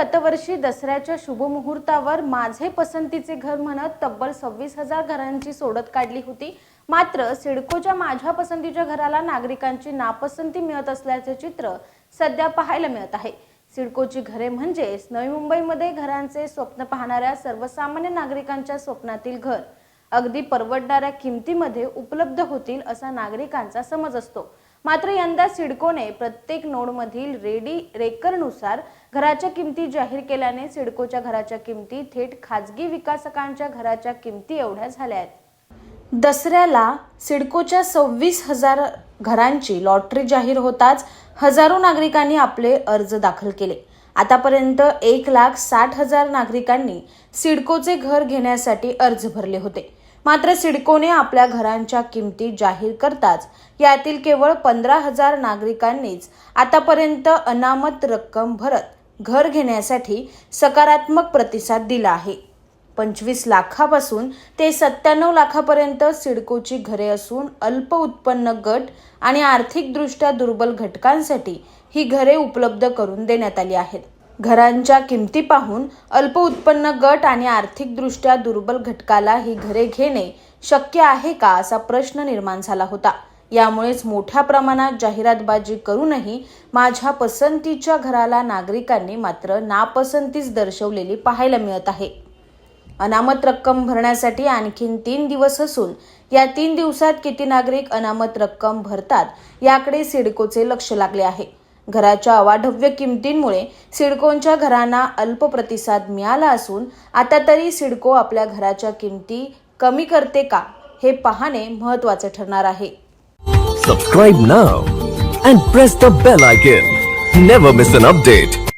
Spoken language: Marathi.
गतवर्षी दसऱ्याच्या शुभमुहूर्तावर माझे पसंतीचे घर म्हणत तब्बल सव्वीस हजार घरांची सोडत काढली होती. मात्र सिडकोच्या माझ्या पसंतीच्या घराला नागरिकांची नापसंती मिळत असल्याचे चित्र सध्या पाहायला मिळत आहे. सिडकोची घरे म्हणजेच नवी मुंबईमध्ये घरांचे स्वप्न पाहणाऱ्या सर्वसामान्य नागरिकांच्या स्वप्नातील घर. अगदी परवडणाऱ्या किमतीमध्ये उपलब्ध होतील असा नागरिकांचा समज असतो. मात्र यंदा सिडकोने प्रत्येक नोडमधील रेडी रेकरनुसार घराच्या किमती जाहीर केल्याने सिडकोच्या घराच्या किमती थेट खाजगी विकासकांच्या घराच्या किमती एवढ्या झाल्या आहेत. दसऱ्याला सिडकोच्या सव्वीस हजार घरांची लॉटरी जाहीर होताच हजारो नागरिकांनी आपले अर्ज दाखल केले. आतापर्यंत एक लाख साठ हजार नागरिकांनी सिडकोचे घर घेण्यासाठी अर्ज भरले होते. मात्र सिडकोने आपल्या घरांच्या किमती जाहीर करताच यातील केवळ पंधरा हजार नागरिकांनीच आतापर्यंत अनामत रक्कम भरत घर घेण्यासाठी सकारात्मक प्रतिसाद दिला आहे. पंचवीस लाखापासून ते सत्त्याण्णव लाखापर्यंत सिडकोची घरे असून अल्प उत्पन्न गट आणि आर्थिकदृष्ट्या दुर्बल घटकांसाठी ही घरे उपलब्ध करून देण्यात आली आहेत. घरांच्या किमती पाहून अल्प उत्पन्न गट आणि आर्थिकदृष्ट्या दुर्बल घटकाला ही घरे घेणे शक्य आहे का असा प्रश्न निर्माण झाला होता. यामुळेच मोठ्या प्रमाणात जाहिरातबाजी करूनही माझ्या पसंतीच्या घराला नागरिकांनी मात्र नापसंतीच दर्शवलेली पाहायला मिळत आहे. अनामत रक्कम भरण्यासाठी आणखीन तीन दिवस असून या तीन दिवसात किती नागरिक अनामत रक्कम भरतात याकडे सिडकोचे लक्ष लागले आहे. घराच्या अवाढव्य किमतींमुळे सिडकोंच्या घरांना अल्प प्रतिसाद मिळाला असून आता तरी सिडको आपल्या घराच्या किमती कमी करते का हे पाहणे महत्त्वाचे ठरणार आहे. Subscribe now and press the bell icon never miss an update